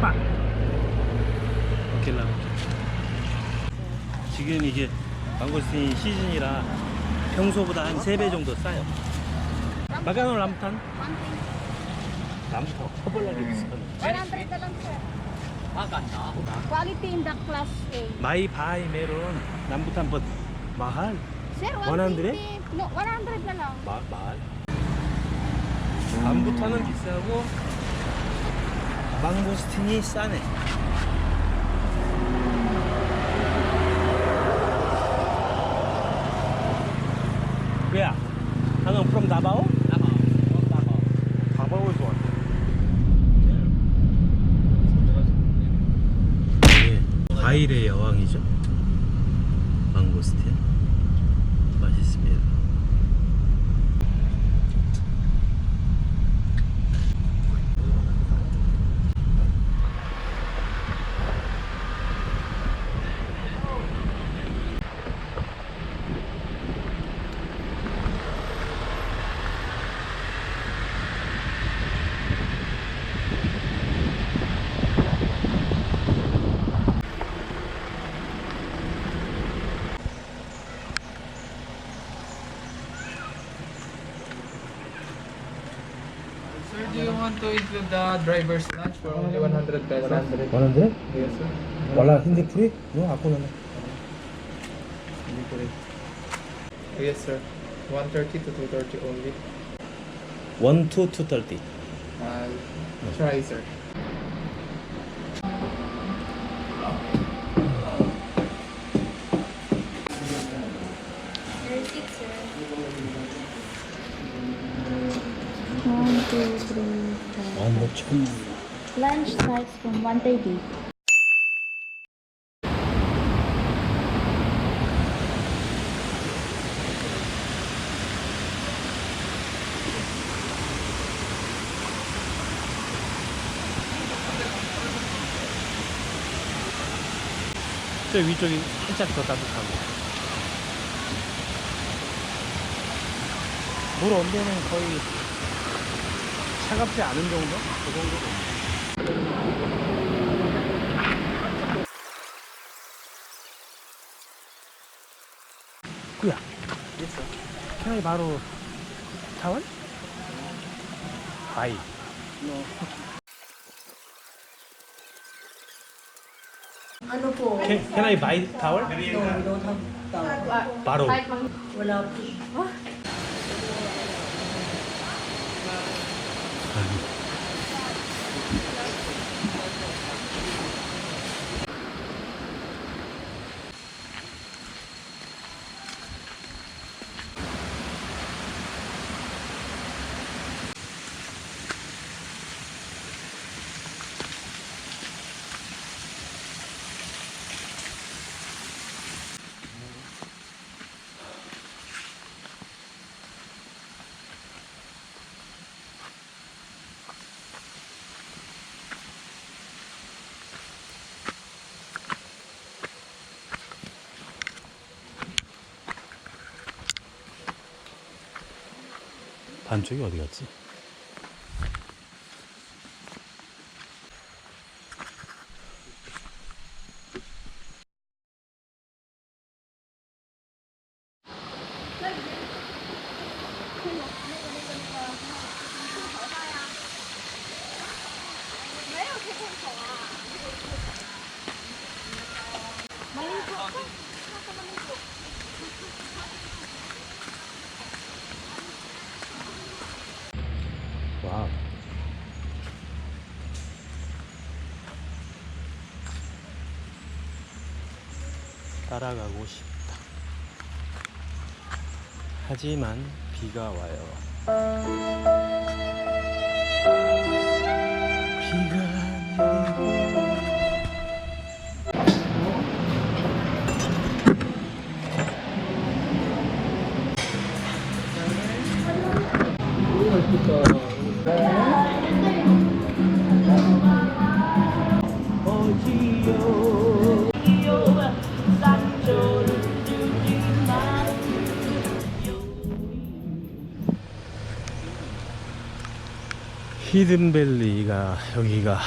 Pak lah 지금 이게 망고스틴 시즌이라 평소보다 한 3배 정도 싸요 마가노 람탄? 람탄 허벌나게 비싸네 100 na lang, sir. Quality in the class A. 마이 바이 메론 남부탄 버 마할 Sir, 100? 120. No, 100 na lang. 마, 마할 남부탄은 비싸고 망고스틴이 싸네 Where? Hang from? 다바오에서 왔네. 이게 과일의 여왕이죠. 망고스틴. 맛있습니다. Sir, do you want to include the driver's lunch for only 100 pesos? 100? Yes, sir. Wala, hindi free? No, ako na lang. Hindi rin. Yes, sir. 130 to 230 only. 1 to 230. Uh, try, sir. One, two, three, four. 아, 뭐 참. Lunch starts from 1.30. 저 위쪽이 살짝 더 따뜻하고. 물 온도는 거의 차갑지 않은 정도? 그 정도? 꾸야. 편하게 바로 타월? 바이. Ano po? Can, can I buy towel? No, we don't have towel. 바로. Wala po. Amen. 반쪽이 어디 갔지? 따라가고 싶다. 하지만 비가 와요. 히든밸리가 여기가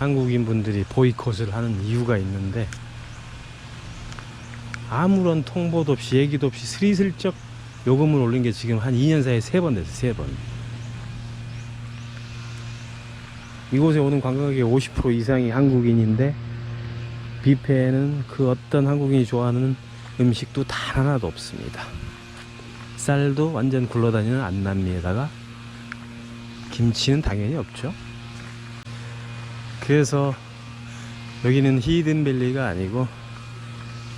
한국인 분들이 보이콧을 하는 이유가 있는데 아무런 통보도 없이 얘기도 없이 스리슬쩍 요금을 올린 게 지금 한 2년 사이에 세번 됐어요. 세 번. 이곳에 오는 관광객의 50% 이상이 한국인인데 뷔페에는 그 어떤 한국인이 좋아하는 음식도 단 하나도 없습니다. 쌀도 완전 굴러다니는 안남미에다가 김치는 당연히 없죠. 그래서 여기는 히든밸리가 아니고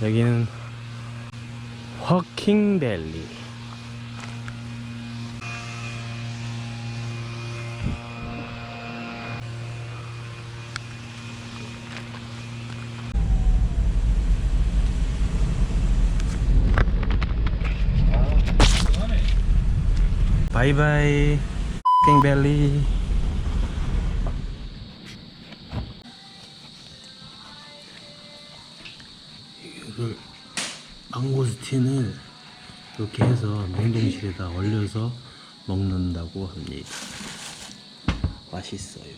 여기는 허킹밸리. 바이바이 킹밸리 이거를 망고스틴을 이렇게 해서 냉동실에다 얼려서 먹는다고 합니다. 맛있어요